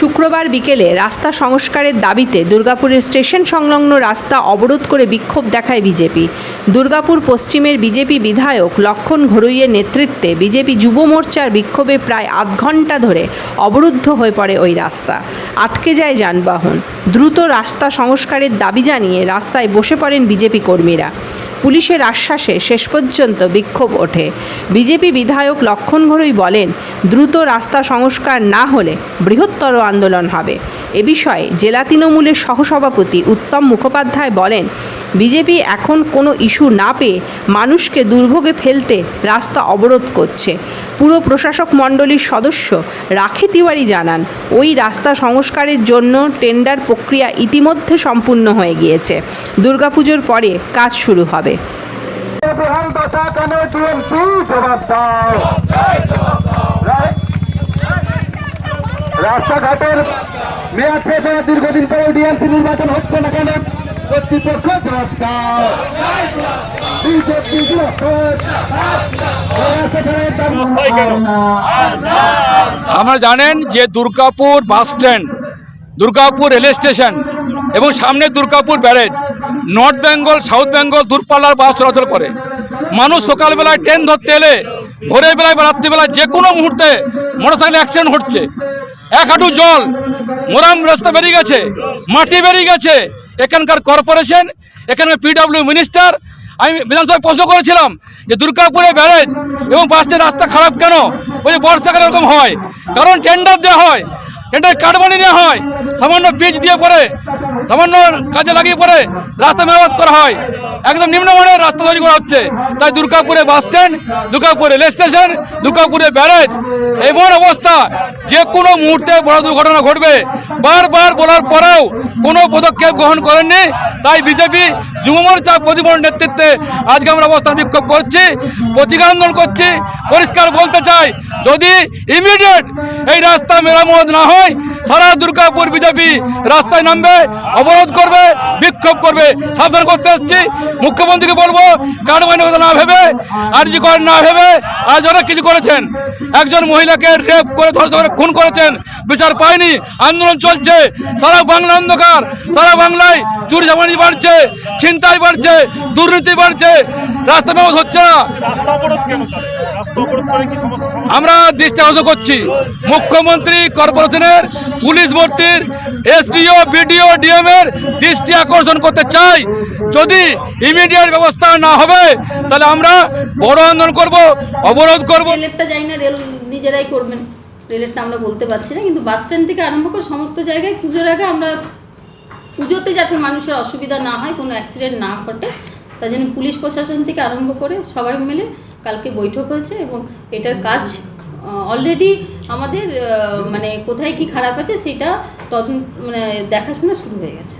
শুক্রবার বিকেলে রাস্তা সংস্কারের দাবিতে দুর্গাপুরের স্টেশন সংলগ্ন রাস্তা অবরোধ করে বিক্ষোভ দেখায় বিজেপি। দুর্গাপুর পশ্চিমের বিজেপি বিধায়ক লক্ষণ ঘরুইয়ের নেতৃত্বে বিজেপি যুব মোর্চার বিক্ষোভে প্রায় আধ ঘণ্টা ধরে অবরুদ্ধ হয়ে পড়ে ওই রাস্তা। আটকে যায় যানবাহন। দ্রুত রাস্তা সংস্কারের দাবি জানিয়ে রাস্তায় বসে পড়েন বিজেপি কর্মীরা। পুলিশের আশ্বাসে শেষ পর্যন্ত বিক্ষোভ ওঠে। বিজেপি বিধায়ক লক্ষণ ঘরুই বলেন, দ্রুত রাস্তা সংস্কার না হলে বৃহত্তর আন্দোলন হবে। এ বিষয়ে জেলা তৃণমূলের সহসভাপতি উত্তম মুখোপাধ্যায় বলেন বিজেপি এখন কোনো ইস্যু না পেয়ে মানুষকে দুর্ভোগে ফেলতে রাস্তা অবরোধ করছে। পুরো প্রশাসক মণ্ডলীর সদস্য রাখি তিওয়ারি জানান, ওই রাস্তা সংস্কারের জন্য টেন্ডার প্রক্রিয়া ইতিমধ্যে সম্পূর্ণ হয়ে গিয়েছে। দুর্গাপুজোর পরে কাজ শুরু হবে। রাস্তাঘাটের মেয়াদ শেষ হওয়ার দীর্ঘদিন পরে ডিএমসি নির্বাচন হচ্ছে না কেন? কর্তৃপক্ষ। আমরা জানেন যে Durgapur bus stand, Durgapur rail station এবং সামনে Durgapur barrage, north Bengal, south Bengal দূরপাল্লার বাস চলাচল করে। মানুষ সকালবেলায় ট্রেন ধরতে এলে, ভোরের বেলায় বা রাত্রিবেলায় যে কোনো মুহূর্তে মোটরসাইকেল অ্যাক্সিডেন্ট হচ্ছে। এক হাঁটু জল, মোরাম রাস্তা বেরিয়ে গেছে, মাটি বেরিয়ে গেছে এখানকার কর্পোরেশন, এখানকার পিডব্লিউ মিনিস্টার আমি বিধানসভায় প্রশ্ন করেছিলাম যে দুর্গাপুরে ব্যারেজ এবং বাসের রাস্তা খারাপ কেন? ওই বর্ষাকালে এরকম হয়। কারণ টেন্ডার দেওয়া হয় টেন্ডার কাটবানি নেওয়া হয়, সামান্য পিচ দিয়ে পরে, সামান্য কাজে লাগিয়ে পরে রাস্তা মেরামত করা হয়। একদম নিম্নমানের রাস্তা তৈরি করা হচ্ছে। তাই দুর্গাপুরে বাস স্ট্যান্ড, দুর্গাপুরে রেল স্টেশন, দুর্গাপুরে ব্যারেজ, এমন অবস্থা। যে কোনো মুহূর্তে বড় দুর্ঘটনা ঘটবে। বারবার বলার পরেও কোনো পদক্ষেপ গ্রহণ করেননি। তাই বিজেপি যুব মোর্চা প্রতিমন নেতৃত্বে আজকে আমরা অবস্থান বিক্ষোভ করছি প্রতিকার আন্দোলন করছি, পরিষ্কার বলতে চাই, যদি ইমিডিয়েট এই রাস্তা মেরামত না হয় সারা দুর্গাপুর বিজেপি রাস্তায় নামবে অবরোধ করবে বিক্ষোভ করবে। সাবধান করতে এসছি। মুখ্যমন্ত্রীকে বলব কারবানি কথা না ভেবে আরজি কর না ভেবে আজ অনেক কিছু করেছেন। একজন মহিলাকে রেপ করে ধরে ধরে খুন করেছেন। বিচার পায়নি আন্দোলন চলছে। সারা বাংলা অন্ধকার সারা বাংলায় চুরি জামানি বাড়ছে ছিনতাই বাড়ছে দুর্নীতি বাড়ছে। রাস্তা মেরামত হচ্ছে না? আমরা দৃষ্টি আকর্ষণ করছি। মুখ্যমন্ত্রী কর্পোরেশনের পুলিশ ভর্তির এসডিও, বিডিও ডিএম এর দৃষ্টি আকর্ষণ করতে চাই। যদি ইমিডিয়েট ব্যবস্থা না হবে, তাহলে আমরা বড় আন্দোলন করব, অবরোধ করব। রেলেরটা যাই না, রেল নিজেরাই করবেন। রেলেরটা আমরা বলতে পারছি না, কিন্তু বাস স্ট্যান্ড থেকে আরম্ভ করে সমস্ত জায়গায় পুজোর আগে আমরা পুজোতে যাতে মানুষের অসুবিধা না হয়, কোনো অ্যাক্সিডেন্ট না ঘটে, তার জন্য পুলিশ প্রশাসন থেকে আরম্ভ করে সবাই মিলে কালকে বৈঠক হয়েছে এবং এটার কাজ অলরেডি আমাদের মানে কোথায় কি খারাপ আছে সেটা তদন্ত মানে দেখাশোনা শুরু হয়ে গেছে।